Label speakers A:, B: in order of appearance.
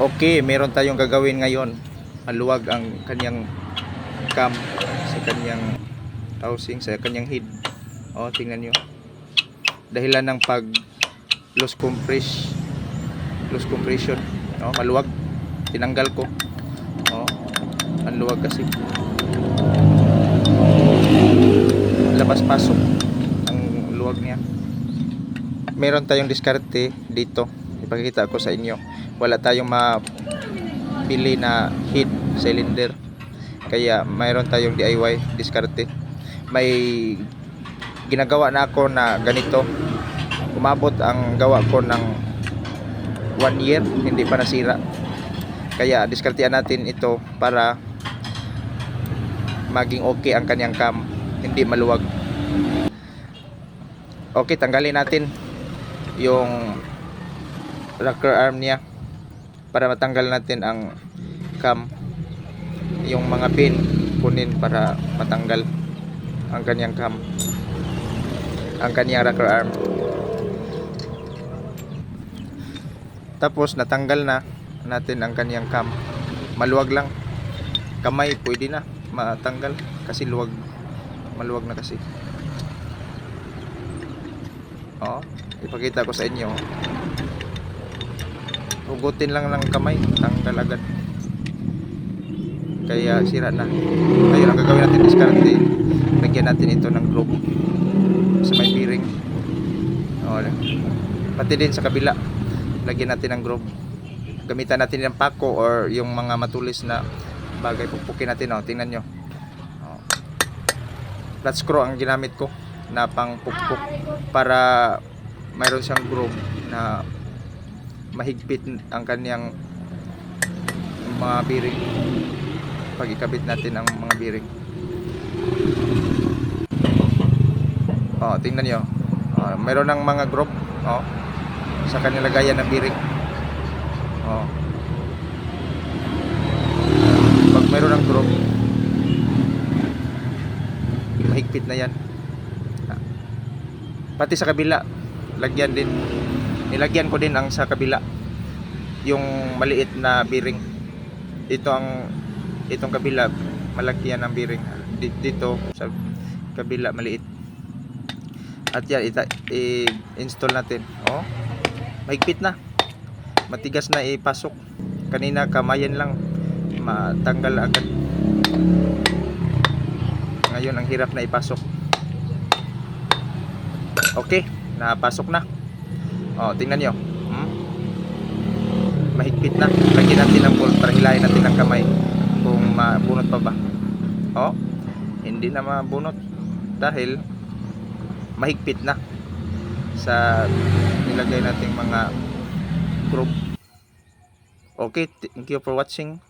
A: Okay, meron tayong gagawin ngayon. Maluwag ang kanyang cam sa kanyang housing, sa kanyang head. O, tingnan nyo. Dahilan ng pag loose compress loose compression. O, maluwag. Tinanggal ko. O, ang luwag kasi. Labas-pasok ang luwag niya. Meron tayong diskarte dito. Ipakita ko sa inyo wala tayong mapili na heat cylinder. Kaya mayroon tayong DIY diskarte. May ginagawa na ako na ganito. Umabot ang gawa ko ng 1 year hindi pa nasira. Kaya diskartean natin ito para maging okay ang kanyang cam hindi maluwag. Okay tanggalin natin yung rocker arm niya para matanggal natin ang cam yung mga pin kunin para matanggal ang kanyang cam ang kanyang rocker arm. Tapos natanggal na natin ang kanyang cam. Maluwag lang. Kamay pwede na matanggal kasi luwag maluwag na kasi. Oh ipakita ko sa inyo hugutin lang ng kamay tanggal agad kaya sira na. Ngayon ang gagawin natin diskarte lagyan natin ito ng globe sa may bearing o, pati din sa kabila lagyan natin ng globe gamitan natin ng pako or yung mga matulis na bagay pupukin natin o tingnan nyo. O. flat screw ang ginamit ko na pang pukpuk para mayroon siyang groove na mahigpit ang kanyang mga bearing pag ikabit natin ang mga bearing oh tingnan nyo oh, mayroon ng mga groove oh, sa kanyang lagayan ng bearing oh. pag mayroon ng groove mahigpit na yan. Ah. pati sa kabila lagyan din nilagyan ko din ang sa kabila yung maliit na bearing. Ito ang itong kabila malaki yan ang bearing. Di- dito sa kabila maliit. At yan i-install natin. Oh mahigpit na. Matigas na ipasok. Kanina kamayan lang. Matanggal agad. Ngayon ang hirap na ipasok. Okay napasok na Oh, tingnan nyo. Hmm? Mahigpit na. Lagyan natin ng bolt para hilahin natin ang kamay kung mabunot pa ba. Oh, hindi na mabunot dahil mahigpit na sa nilagay nating mga group. Okay, thank you for watching.